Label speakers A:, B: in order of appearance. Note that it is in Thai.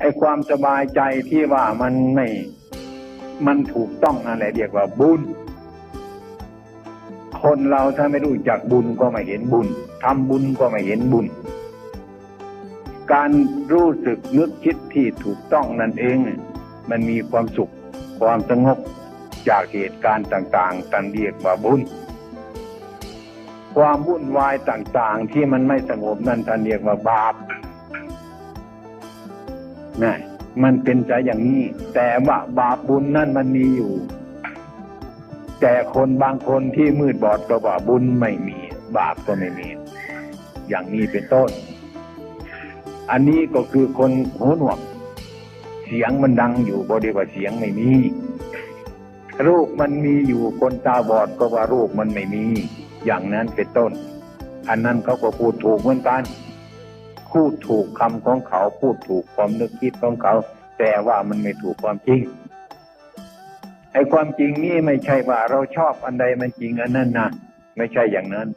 A: ไอ้ความสบายใจที่ว่ามันไม่มันถูกต้องนั่นแหละเรียกว่าบุญ คนเราถ้าไม่รู้จักบุญก็ไม่เห็นบุญทำบุญก็ไม่เห็นบุญ การรู้สึกนึกคิดที่ถูกต้องนั่นเอง มันมีความสุขความสงบจากเหตุการณ์ต่างๆตันเรียกว่าบุญ ความวุ่นวายต่างๆที่มันไม่สงบนั่นท่านเรียกว่าบาป นะมันเป็นใจอย่างนี้ แต่ว่าบาปบุญนั่นมันมีอยู่ แต่คนบางคนที่มืดบอดก็ว่าบุญไม่มี บาปก็ไม่มี อย่างนี้เป็นต้น อันนี้ก็คือคนหูหนวก เสียงมันดังอยู่บริว่าเสียงไม่มีรูปมันมีอยู่คนตาบอดก็ว่ารูปมันไม่มี อย่างนั้นเป็นต้น อันนั้นเขาก็พูดถูกเหมือนกัน พูดถูกคำของเขา พูดถูกความนึกคิดของเขา แต่ว่ามันไม่ถูกความจริงไอ้ความจริงนี่ไม่ใช่ว่าเราชอบอันใดมันจริงอันนั้นนะไม่ใช่อย่างนั้น